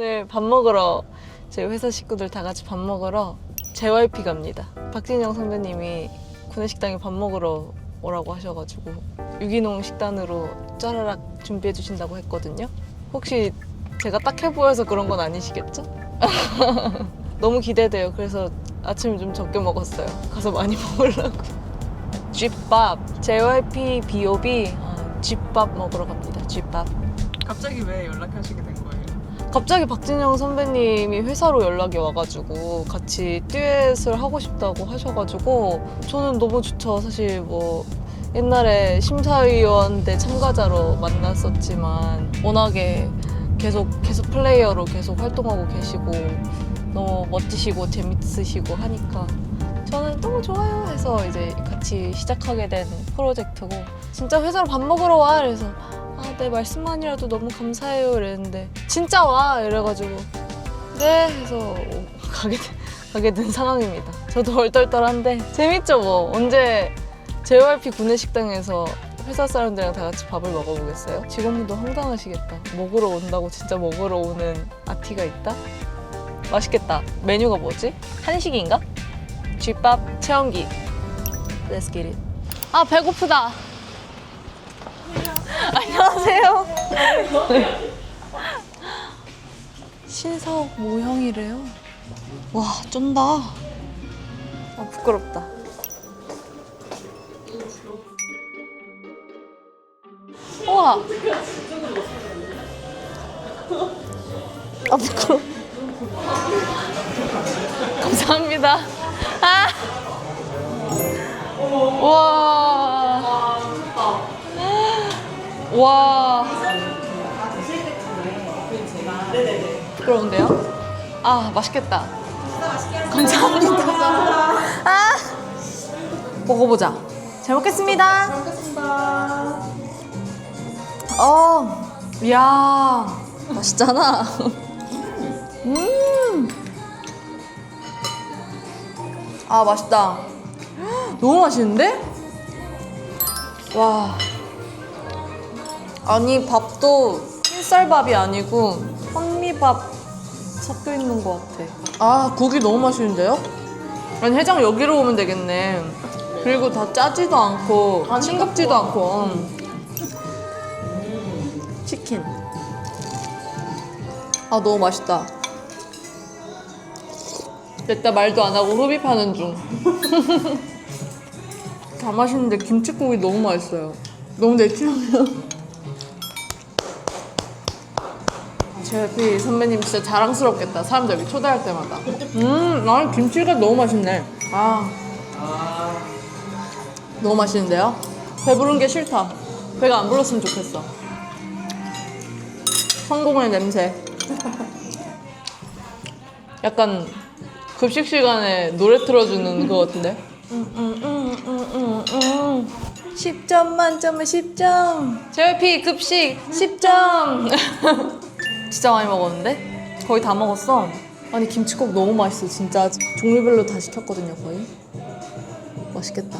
오늘 밥 먹으러 저희 회사 식구들 다 같이 밥 먹으러 JYP 갑니다. 박진영 선배님이 구내식당에 밥 먹으러 오라고 하셔가지고 유기농 식단으로 짜라락 준비해 주신다고 했거든요. 혹시 제가 딱해 보여서 그런 건 아니시겠죠? 너무 기대돼요. 그래서 아침 좀 적게 먹었어요. 가서 많이 먹으려고. 쥐밥 JYP B.O.B 아, 쥐밥 먹으러 갑니다. 쥐밥. 갑자기 왜 연락하시게 된 거예요? 갑자기 박진영 선배님이 회사로 연락이 와가지고 같이 듀엣을 하고 싶다고 하셔가지고 저는 너무 좋죠. 사실 뭐 옛날에 심사위원 때 참가자로 만났었지만 워낙에 계속 계속 플레이어로 계속 활동하고 계시고 너무 멋지시고 재밌으시고 하니까 저는 너무 좋아요 해서 이제 같이 시작하게 된 프로젝트고 진짜 회사로 밥 먹으러 와 그래서 아, 네 말씀만이라도 너무 감사해요 이랬는데 진짜 와 이래가지고 네 해서 가게 된, 가게 된 상황입니다. 저도 얼떨떨한데 재밌죠 뭐 언제 JYP 구내식당에서 회사 사람들이랑 다 같이 밥을 먹어보겠어요? 직원분도 황당하시겠다. 먹으러 온다고 진짜 먹으러 오는 아티가 있다? 맛있겠다. 메뉴가 뭐지? 한식인가? 쥐밥 체험기. Let's get it. 아 배고프다. 안녕하세요. 신사옥 모형이래요. 와, 쩐다. 아, 부끄럽다. 우와. 아, 부끄러워. 감사합니다. 아. 와. 와. 부끄러운데요? 아, 맛있겠다. 감사합니다. 아. 먹어보자. 잘 먹겠습니다. 잘 먹겠습니다. 어, 이야, 맛있잖아. 음. 아, 맛있다. 너무 맛있는데? 와. 아니 밥도 흰쌀밥이 아니고 현미밥 섞여 있는 것 같아. 아 국이 너무 맛있는데요? 아니 해장 여기로 오면 되겠네. 그리고 다 짜지도 않고 싱겁지도 않고 음. 치킨. 아 너무 맛있다. 됐다 말도 안 하고 흡입하는 중. 다 맛있는데 김치국이 너무 맛있어요. 너무 내 취향이야. 제피 선배님 진짜 자랑스럽겠다. 사람들 여기 초대할 때마다. 음, 나는 김치가 너무 맛있네. 아. 너무 맛있는데요? 배부른 게 싫다. 배가 안 불렀으면 좋겠어. 성공의 냄새. 약간 급식 시간에 노래 틀어주는 거 같은데? 음, 음, 음, 음, 음, 음. 10점 만점에 10점. JYP 급식 10점. 진짜 많이 먹었는데? 거의 다 먹었어. 아니 김치국 너무 맛있어 진짜 종류별로 다 시켰거든요 거의. 맛있겠다.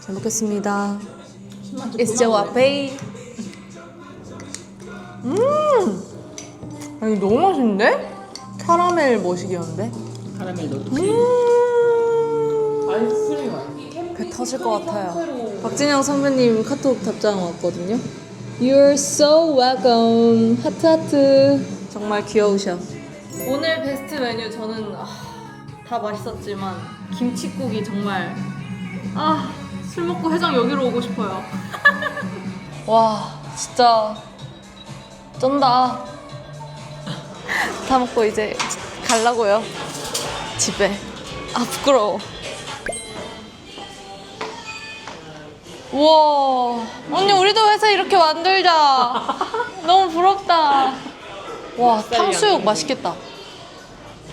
잘 먹겠습니다. It's JYP. 음. 아니 너무 맛있는데? 캐러멜 머시기였는데? 카라멜 넣어도 음. 아이스크림? 배 터질 것 같아요. 박진영 선배님 카톡 답장 왔거든요. You're so welcome. 하트 하트. 정말 귀여우셔. 오늘 베스트 메뉴 저는 아, 다 맛있었지만 김치국이 정말 아 술 먹고 해장 여기로 오고 싶어요. 와 진짜 쩐다. 다 먹고 이제 갈라고요. 집에. 아 부끄러워. 우와. 언니 우리도 회사 이렇게 만들자. 너무 부럽다. 와 탕수육 맛있겠다.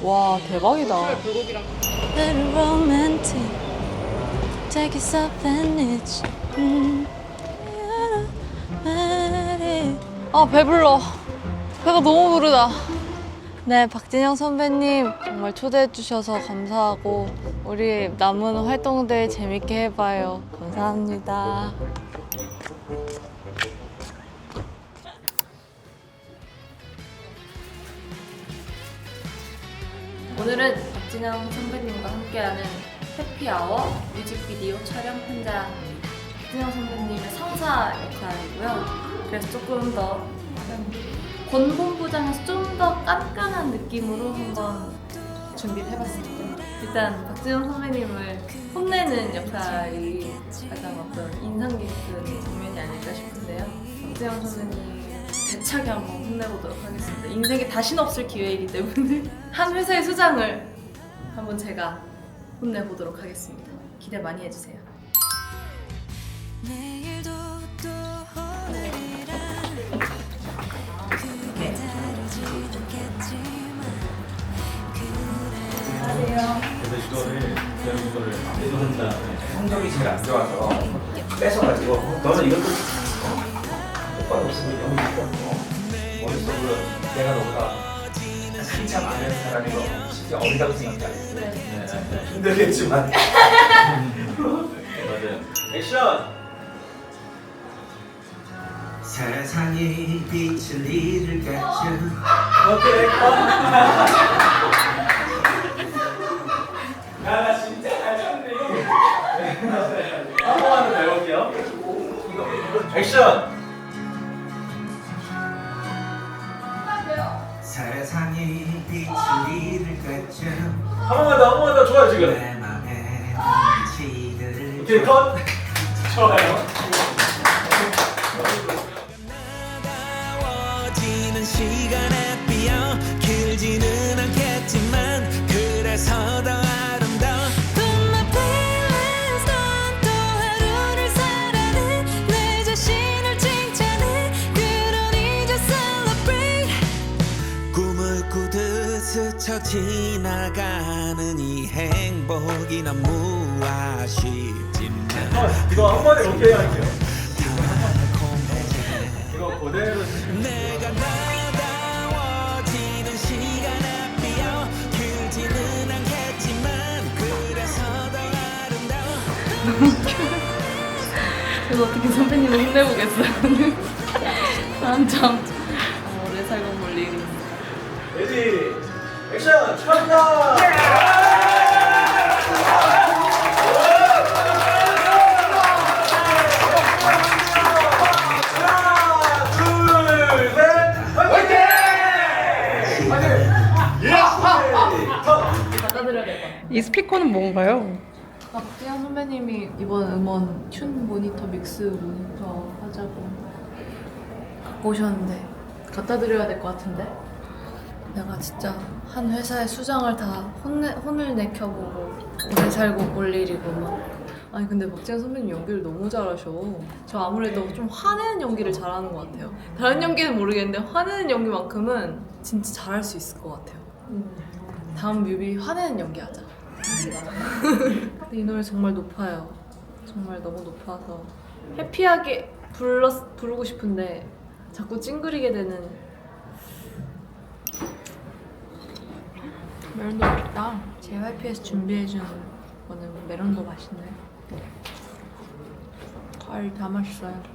와 대박이다. 아 배불러. 배가 너무 부르다. 네 박진영 선배님 정말 초대해 주셔서 감사하고 우리 남은 활동들 재밌게 해봐요 감사합니다 오늘은 박진영 선배님과 함께하는 해피아워 뮤직비디오 촬영 현장입니다. 박진영 선배님의 상사 역할이고요. 그래서 조금 더 권본부장에서 좀 더 깐깐한 느낌으로 한번 준비를 해봤습니다. 일단 박진영 선배님을 혼내는 역할이 가장 어떤 인상 깊은 장면이 아닐까 싶은데요. 박진영 선배님 대차게 한번 혼내보도록 하겠습니다. 인생에 다시는 없을 기회이기 때문에 한 회사의 수장을 한번 제가 혼내보도록 하겠습니다. 기대 많이 해주세요. 그래서 이거를 제가 이거를 해준 다음에 성적이 제일 안 좋아서 뺏어가지고 너는 이것도 효과 없으면 영이 있고 머릿속으로 내가 너보다 한참 아는 사람이고 진짜 어리다고 생각지 않았어요. 네. 힘들겠지만 맞아요. 액션! 세상이 빛을 잃을 같은 오케이 야 진짜 잘 쳤네 한 번만 더 배울게요 액션! 세상이 빛을 잃을 같은 한 번만 더 한 번만 더 좋아요 지금. 내 맘에 지들 오케이 컷. 좋아요 지나가는 이 행복이 난 무아쉽지만 이거 한 번에 오케이 할게요. 달콤해 이거 그대로 내가 나다워지는 시간에 비어 길지는 않겠지만 그래서 더 아름다워. 그래서 어떻게 선배님을 혼내보겠어요? 한참 하나 둘 셋 화이팅! 예! 것 같아요. 이 스피커는 뭔가요? 아, 박재현 선배님이 이번 음원 튠 모니터 믹스 모니터 하자고 갖고 오셨는데 갖다 드려야 될 것 같은데 내가 진짜 한 회사의 수장을 다 혼내, 혼을 내켜보고 오래 살고 볼 일이구만 아니 근데 박재현 선배님 연기를 너무 잘하셔. 저 아무래도 좀 화내는 연기를 잘하는 것 같아요. 다른 연기는 모르겠는데 화내는 연기만큼은 진짜 잘할 수 있을 것 같아요. 다음 뮤비 화내는 연기 하자. 근데 이 노래 정말 높아요. 정말 너무 높아서. 해피하게 불러 부르고 싶은데 자꾸 찡그리게 되는 메론도 맛있다. JYP에서 준비해준 거는 메론도 맛있네. 과일 다 맛있어요.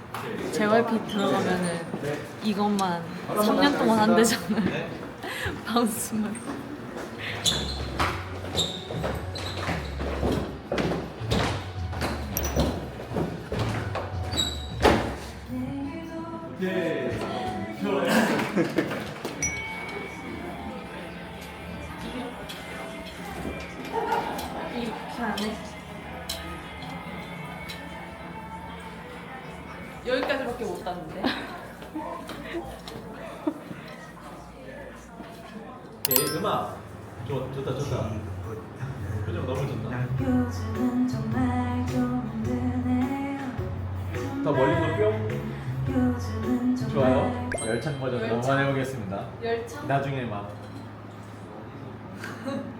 JYP 들어가면은 이것만 3년 동안 안 되잖아요. 바운스만. 좋아요 열창 버전 열창. 한번 해보겠습니다 열차? 나중에 막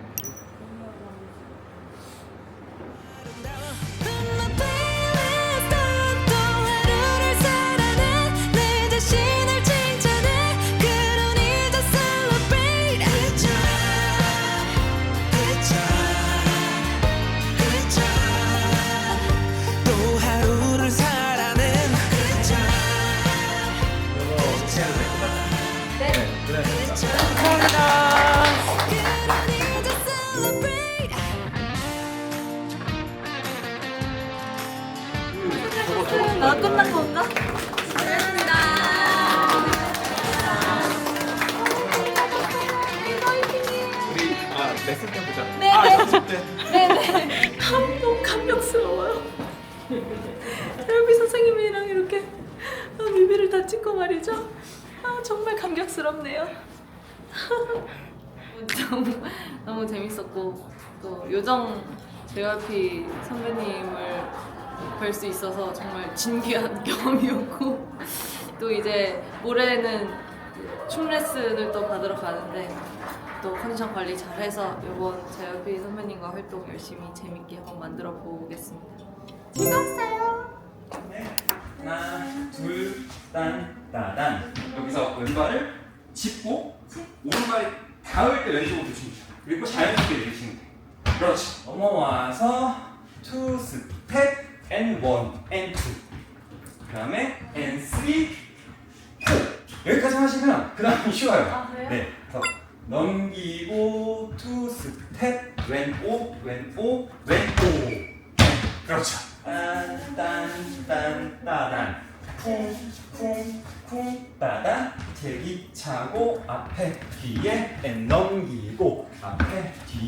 나 끝난 건가? 우리 아 레슨 때 보자 네네. 아 연습 때 네네. 너무 감격스러워요. 테라피 선생님이랑 이렇게 아, 뮤비를 다 찍고 말이죠. 아 정말 감격스럽네요. 너무 너무 재밌었고 또 요정 JYP 선배님을 뵐 수 있어서 정말 진귀한 경험이었고 또 이제 모레는 춤 레슨을 또 받으러 가는데 또 컨디션 관리 잘해서 이번 JYP 선배님과 활동 열심히 재밌게 한번 만들어 보겠습니다. 하나, 둘, 딴, 따단. 여기서 왼발을 짚고 오른발이 닿을 때 왼쪽으로 돼요. 그리고 자연스럽게 내리시면 돼요. 그렇지. 넘어와서 투 스텝 and one and two. 그다음에 and three, four. 여기까지 하시면 그 다음이 쉬워요. 아, 그래요? 네. 그래서 넘기고 투 스텝 왼 오, 왼 오, 왼 오. 그렇죠. 딴딴딴 따단 쿵쿵쿵 따단 제기 차고 앞에 뒤에 앤 넘기고 앞에 뒤에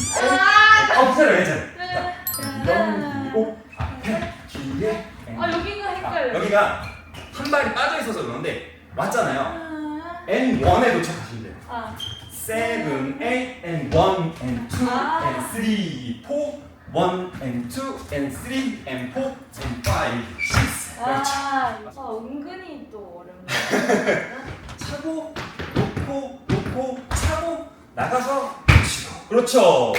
어 기다려 괜찮아 자, 넘기고 뒤에 앤아 여기가 아, 헷갈려. 여기가 한 발이 빠져 있어서 그런데 맞잖아요 N1에 도착하시면 돼요 아, seven, eight, and one, and two, 아. and three, four, one, and two, and three, and four, and five, six. 그렇죠. 아, 아 은근히 또 어렵네. 차고, 놓고, 놓고, 차고, 나가서 치고. 그렇죠.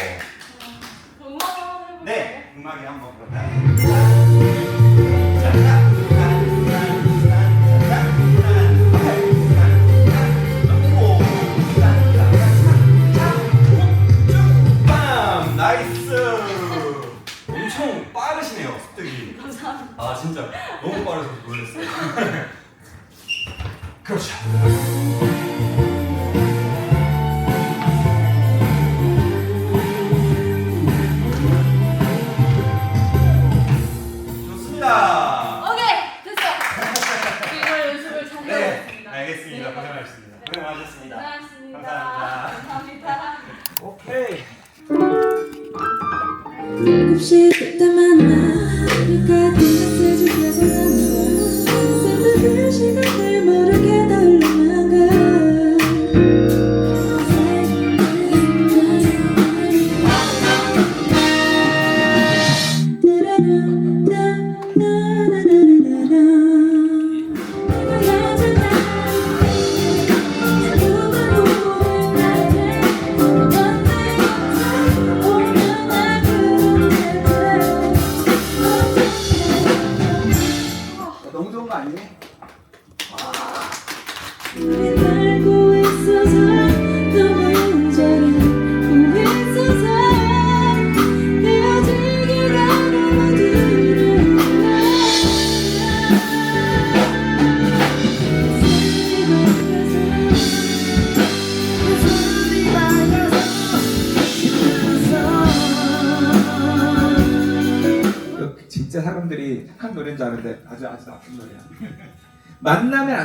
음악 한번 해볼까요? 네, 음악에 한번. 자, 그렇죠. 좋습니다. 오케이 됐어. 이걸 연습을 잘 네, 해보겠습니다. 알겠습니다. 네. 고생하셨습니다. 고생 많으셨습니다. 고생하셨습니다. 감사합니다. 감사합니다. 오케이. 시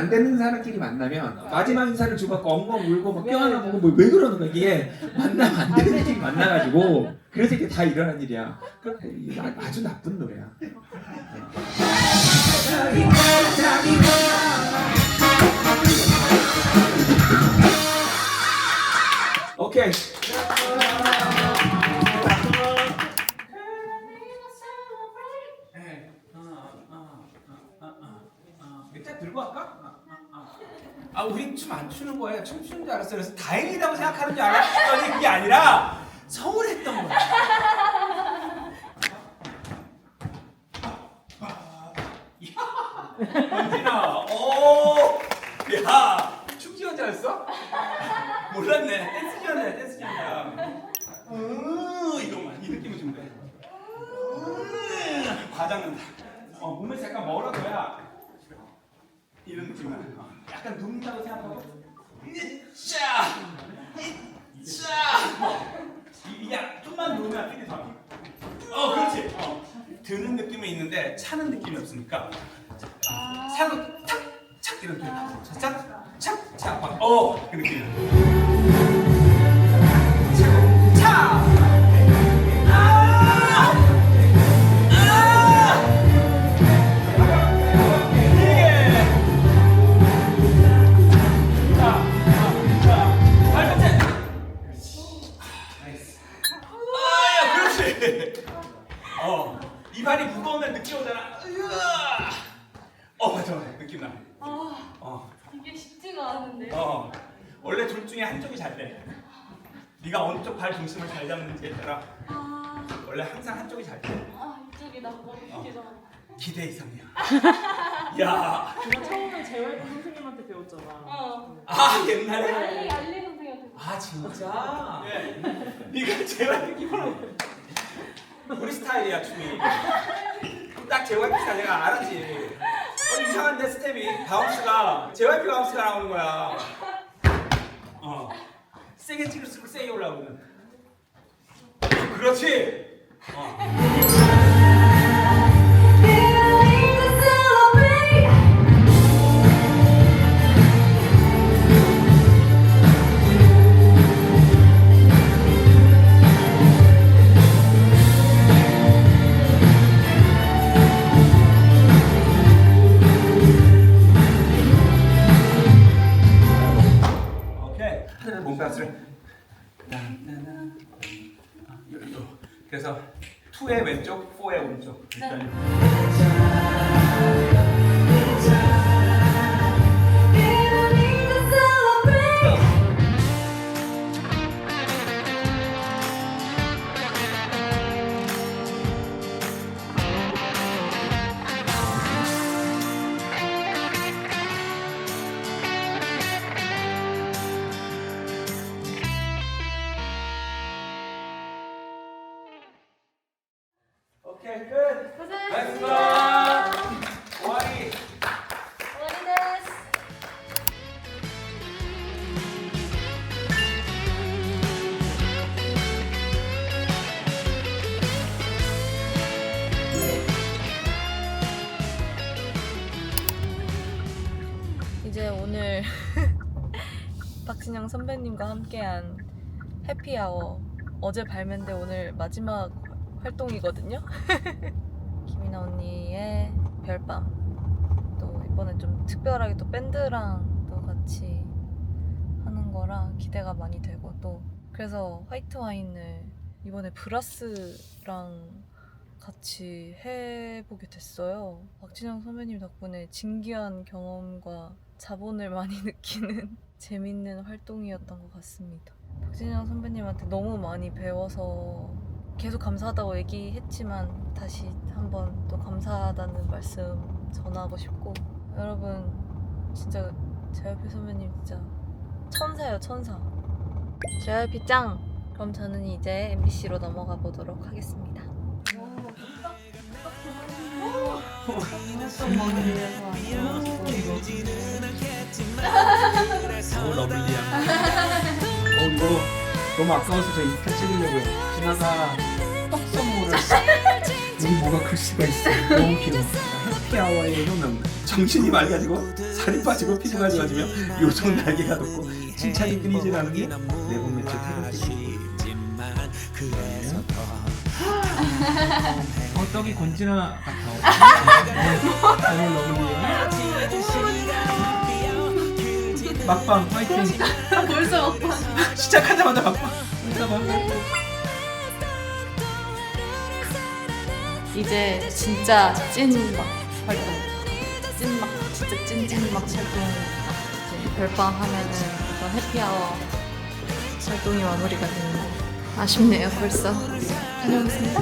안 되는 사람끼리 만나면 아. 마지막 인사를 주고 엉엉 울고 막 네. 껴안아 보고 뭐 왜 그러는 거야 이게 만나면 안 되는 아, 네. 애들이 만나가지고 그래서 이게 다 일어난 일이야. 그럼 아주 나쁜 노래야. 네. 오케이. 안 추는 거예요. 춤 추는 줄 알았어요. 그래서 다행이라고 생각하는 줄 알았더니 그게 아니라 서운했던 거야. 원진아, 오, 야, 춤기원 줄 알았어? 몰랐네. 댄스지원이야, 댄스지원이야. 음, 이거만 이 느낌을 주면 돼. 음, 과장난다. 어, 몸을 약간 멀어져야 이런 느낌이야. 어, 약간 눕는다고 생각하고. 자, 자, 이게 좀만 누우면 필이 더. 어, 그렇지. 어, 드는 느낌이 있는데 차는 느낌이 없으니까. 차는 탁, 착 이런 느낌. 착, 착, 착. 막, 어, 그 느낌. 차, 기대 이상이야. 야, 제가 처음에 재활 선생님한테 배웠잖아. 어. 아 옛날에. 알리 알리 선생님한테. 아 진짜? 네. 네가 JYP 기본으로 우리 스타일이야 춤이 딱 JYP 스타일 내가 알았지 어, 이상한데 스텝이 바운스가 JYP 바운스가 나오는 거야 어 세게 찍을수록 세게 올라오거든 그렇지 어. 함께한 해피아워 어제 발매인데 오늘 마지막 활동이거든요. 김이나 언니의 별밤 또 이번에 좀 특별하게 또 밴드랑 또 같이 하는 거라 기대가 많이 되고 또 그래서 화이트 와인을 이번에 브라스랑 같이 해보게 됐어요. 박진영 선배님 덕분에 진기한 경험과 자본을 많이 느끼는 재밌는 활동이었던 것 같습니다. 박진영 선배님한테 너무 많이 배워서 계속 감사하다고 얘기했지만 다시 한번 또 감사하다는 말씀 전하고 싶고 여러분 진짜 JYP 선배님 진짜 천사예요 천사 JYP 짱! 그럼 저는 이제 MBC로 넘어가 보도록 하겠습니다. 오 러블리한 어 이거 너무 아까워서 저 인스타 찍으려고요. 지나가 떡 선물을 우리 뭐가 클 수가 있어 너무 귀여워. 해피아워의 효능 정신이 맑아지고 살이 빠지고 피부가 좋아지며 요정 날개가 돋고 칭찬이 끊이질 않은 게 내복 매체 태극기 어 떡이 권진아 같아 오늘 러블리해 막방 파이팅. 벌써 먹방. 시작하자마자 막방. 이제 진짜 찐막 활동. 찐막 진짜 찐찐막 활동. 이제 별밤 하면은 어떤 해피아워 활동이 마무리가 되는데 아쉽네요 벌써. 다녀오겠습니다